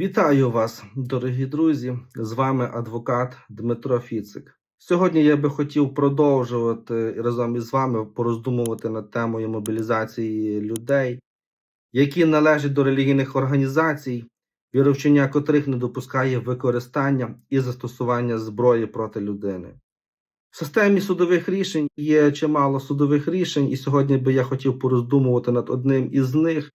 Вітаю вас, дорогі друзі! З вами адвокат Дмитро Фіцик. Сьогодні я би хотів продовжувати разом із вами пороздумувати над темою мобілізації людей, які належать до релігійних організацій, віровчення котрих не допускає використання і застосування зброї проти людини. В системі судових рішень є чимало судових рішень, і сьогодні би я хотів пороздумувати над одним із них.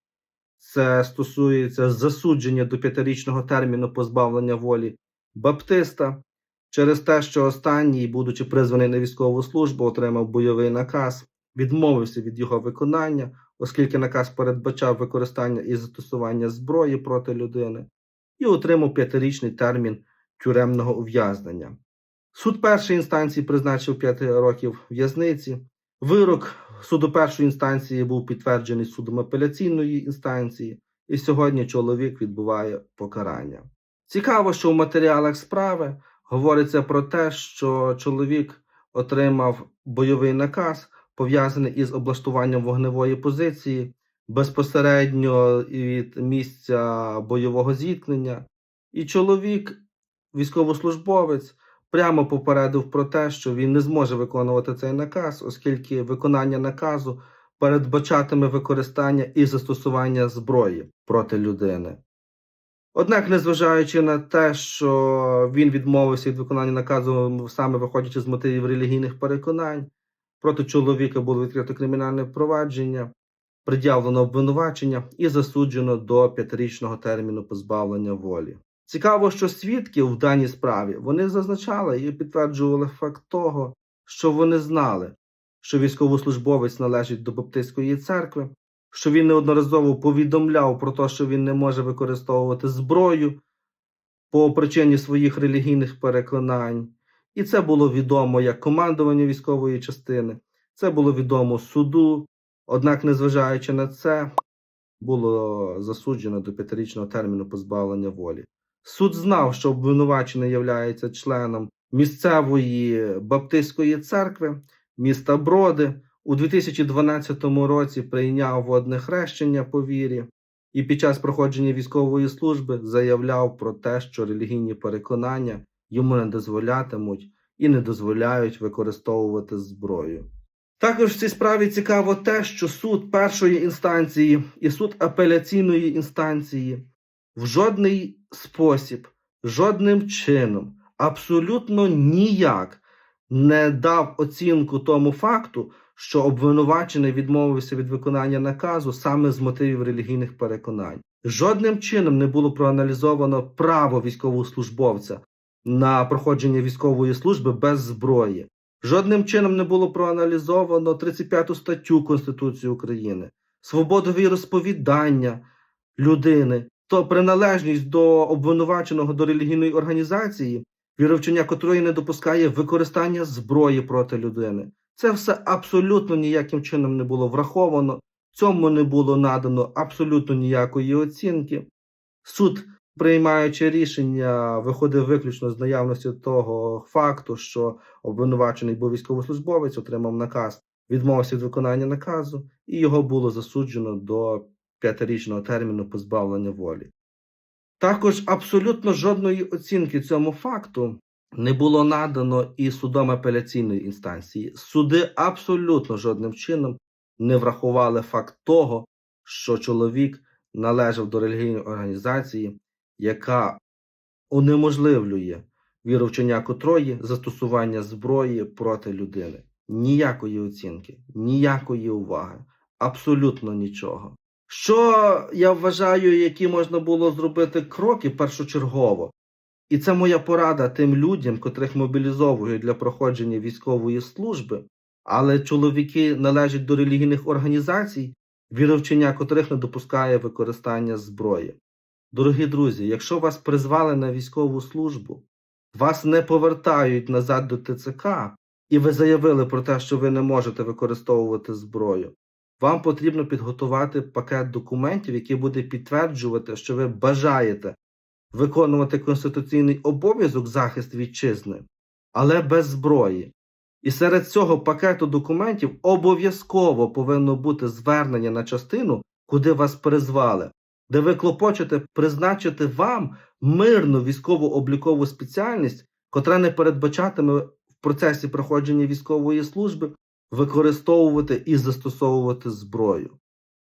Це стосується засудження до п'ятирічного терміну позбавлення волі Баптиста через те, що останній, будучи призваний на військову службу, отримав бойовий наказ, відмовився від його виконання, оскільки наказ передбачав використання і застосування зброї проти людини, і отримав п'ятирічний термін тюремного ув'язнення. Суд першої інстанції призначив 5 років в'язниці. Вирок суду першої інстанції був підтверджений судом апеляційної інстанції, і сьогодні чоловік відбуває покарання. Цікаво, що в матеріалах справи говориться про те, що чоловік отримав бойовий наказ, пов'язаний із облаштуванням вогневої позиції безпосередньо від місця бойового зіткнення, і чоловік, військовослужбовець, прямо попередив про те, що він не зможе виконувати цей наказ, оскільки виконання наказу передбачатиме використання і застосування зброї проти людини. Однак, незважаючи на те, що він відмовився від виконання наказу, саме виходячи з мотивів релігійних переконань, проти чоловіка було відкрито кримінальне провадження, пред'явлено обвинувачення і засуджено до п'ятирічного терміну позбавлення волі. Цікаво, що свідки в даній справі вони зазначали і підтверджували факт того, що вони знали, що військовослужбовець належить до Баптистської церкви, що він неодноразово повідомляв про те, що він не може використовувати зброю по причині своїх релігійних переконань. І це було відомо як командуванню військової частини, це було відомо суду. Однак, незважаючи на це, було засуджено до п'ятирічного терміну позбавлення волі. Суд знав, що обвинувачений являється членом місцевої баптистської церкви міста Броди. У 2012 році прийняв водне хрещення по вірі і під час проходження військової служби заявляв про те, що релігійні переконання йому не дозволятимуть і не дозволяють використовувати зброю. Також в цій справі цікаво те, що суд першої інстанції і суд апеляційної інстанції в жодний спосіб, жодним чином, абсолютно ніяк не дав оцінку тому факту, що обвинувачений відмовився від виконання наказу саме з мотивів релігійних переконань. Жодним чином не було проаналізовано право військовослужбовця на проходження військової служби без зброї. Жодним чином не було проаналізовано 35 статтю Конституції України, свободу віросповідання людини, то приналежність до обвинуваченого до релігійної організації, віровчення котрої не допускає використання зброї проти людини. Це все абсолютно ніяким чином не було враховано, цьому не було надано абсолютно ніякої оцінки. Суд, приймаючи рішення, виходив виключно з наявності того факту, що обвинувачений був військовослужбовець, отримав наказ, відмовився від виконання наказу, і його було засуджено до п'ятирічного терміну позбавлення волі. Також абсолютно жодної оцінки цьому факту не було надано і судом апеляційної інстанції. Суди абсолютно жодним чином не врахували факт того, що чоловік належав до релігійної організації, яка унеможливлює віровчення котрої застосування зброї проти людини. Ніякої оцінки, ніякої уваги, абсолютно нічого. Що я вважаю, які можна було зробити кроки першочергово, і це моя порада тим людям, котрих мобілізовують для проходження військової служби, але чоловіки належать до релігійних організацій, віровчення котрих не допускає використання зброї. Дорогі друзі, якщо вас призвали на військову службу, вас не повертають назад до ТЦК, і ви заявили про те, що ви не можете використовувати зброю. Вам потрібно підготувати пакет документів, який буде підтверджувати, що ви бажаєте виконувати конституційний обов'язок захист вітчизни, але без зброї. І серед цього пакету документів обов'язково повинно бути звернення на частину, куди вас призвали. де ви клопочете призначити вам мирну військово-облікову спеціальність, котра не передбачатиме в процесі проходження військової служби використовувати і застосовувати зброю.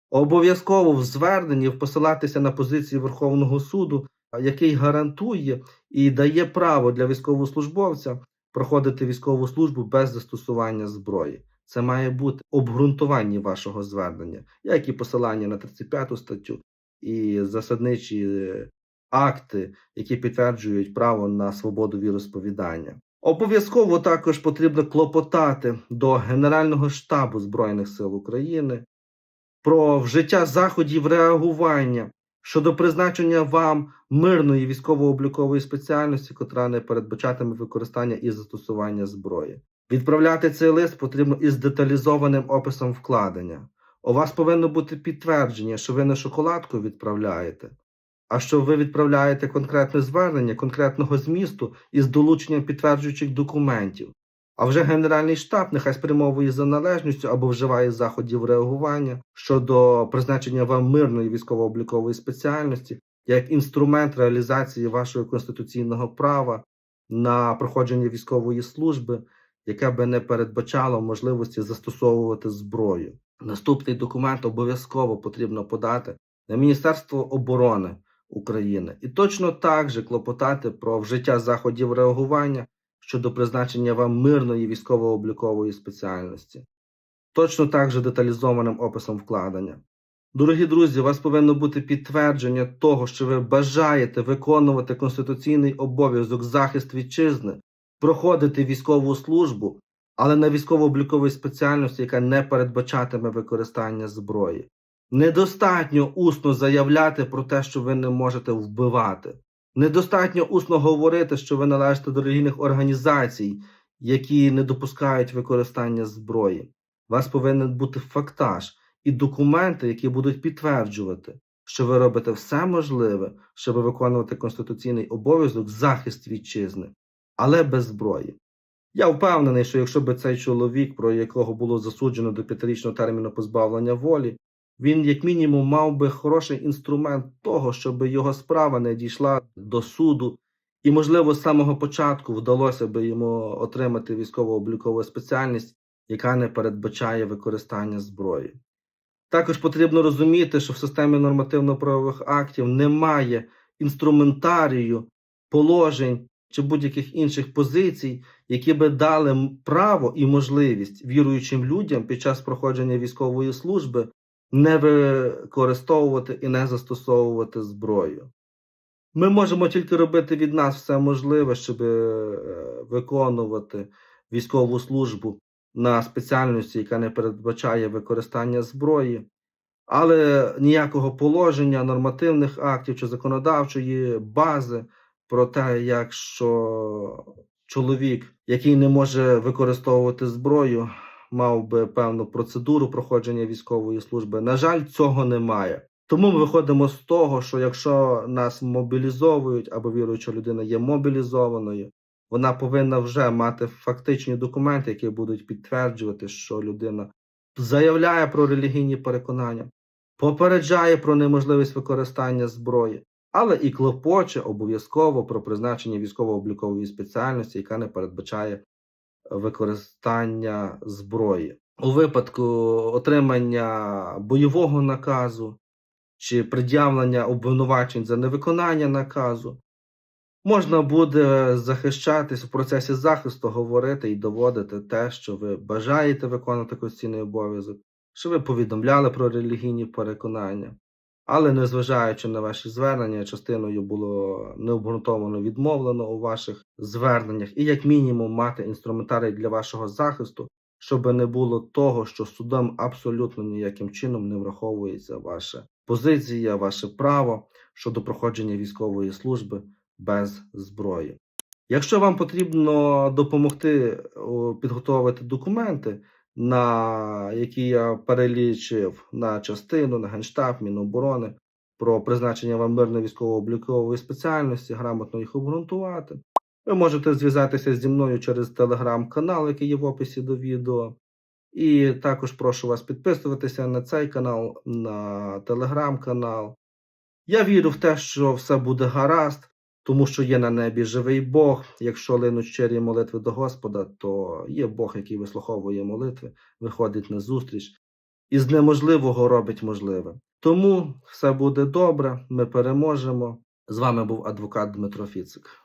Обов'язково в зверненні посилатися на позиції Верховного суду, який гарантує і дає право для військовослужбовця проходити військову службу без застосування зброї. Це має бути обґрунтування вашого звернення, як і посилання на 35 статтю і засадничі е, акти, які підтверджують право на свободу віросповідання. Обов'язково також потрібно клопотати до Генерального штабу Збройних сил України про вжиття заходів реагування щодо призначення вам мирної військово-облікової спеціальності, котра не передбачатиме використання і застосування зброї. Відправляти цей лист потрібно із деталізованим описом вкладення. У вас повинно бути підтвердження, що ви не шоколадку відправляєте, а що ви відправляєте конкретне звернення конкретного змісту із долученням підтверджуючих документів. А вже Генеральний штаб нехай спрямовує за належністю або вживає заходів реагування щодо призначення вам мирної військово-облікової спеціальності як інструмент реалізації вашого конституційного права на проходження військової служби, яке би не передбачало можливості застосовувати зброю. Наступний документ обов'язково потрібно подати на Міністерство оборони України і точно так же клопотати про вжиття заходів реагування щодо призначення вам мирної військово-облікової спеціальності, точно так же деталізованим описом вкладення. Дорогі друзі, у вас повинно бути підтвердження того, що ви бажаєте виконувати конституційний обов'язок захист вітчизни, проходити військову службу, але на військово-обліковій спеціальності, яка не передбачатиме використання зброї. Недостатньо усно заявляти про те, що ви не можете вбивати. Недостатньо усно говорити, що ви належите до релігійних організацій, які не допускають використання зброї. У вас повинен бути фактаж і документи, які будуть підтверджувати, що ви робите все можливе, щоб виконувати конституційний обов'язок захист вітчизни, але без зброї. Я впевнений, що якщо б цей чоловік, про якого було засуджено до п'ятирічного терміну позбавлення волі, він, як мінімум, мав би хороший інструмент того, щоб його справа не дійшла до суду, і, можливо, з самого початку вдалося би йому отримати військово-облікову спеціальність, яка не передбачає використання зброї. Також потрібно розуміти, що в системі нормативно-правових актів немає інструментарію, положень чи будь-яких інших позицій, які би дали право і можливість віруючим людям під час проходження військової служби не використовувати і не застосовувати зброю. Ми можемо тільки робити від нас все можливе, щоб е, виконувати військову службу на спеціальності, яка не передбачає використання зброї, але ніякого положення, нормативних актів чи законодавчої бази про те, якщо чоловік, який не може використовувати зброю, мав би певну процедуру проходження військової служби. На жаль, цього немає. Тому ми виходимо з того, що якщо нас мобілізовують або віруюча людина є мобілізованою, вона повинна вже мати фактичні документи, які будуть підтверджувати, що людина заявляє про релігійні переконання, попереджає про неможливість використання зброї, але і клопоче обов'язково про призначення військово-облікової спеціальності, яка не передбачає використання зброї. У випадку отримання бойового наказу чи пред'явлення обвинувачень за невиконання наказу, можна буде захищатись в процесі захисту, говорити і доводити те, що ви бажаєте виконувати конституційний обов'язок, що ви повідомляли про релігійні переконання. Але незважаючи на ваші звернення, частиною було необґрунтовано відмовлено у ваших зверненнях, і як мінімум мати інструментарій для вашого захисту, щоб не було того, що судом абсолютно ніяким чином не враховується ваша позиція, ваше право щодо проходження військової служби без зброї. Якщо вам потрібно допомогти о, підготовити документи, на які я перелічив на частину, на Генштаб, Міноборони про призначення вам мирної військово-облікової спеціальності, грамотно їх обґрунтувати. Ви можете зв'язатися зі мною через телеграм-канал, який є в описі до відео. І також прошу вас підписуватися на цей канал, на телеграм-канал. Я вірю в те, що все буде гаразд, тому що є на небі живий Бог. Якщо линуть щирі молитви до Господа, то є Бог, який вислуховує молитви, виходить на зустріч і з неможливого робить можливе. Тому все буде добре, ми переможемо. З вами був адвокат Дмитро Фіцик.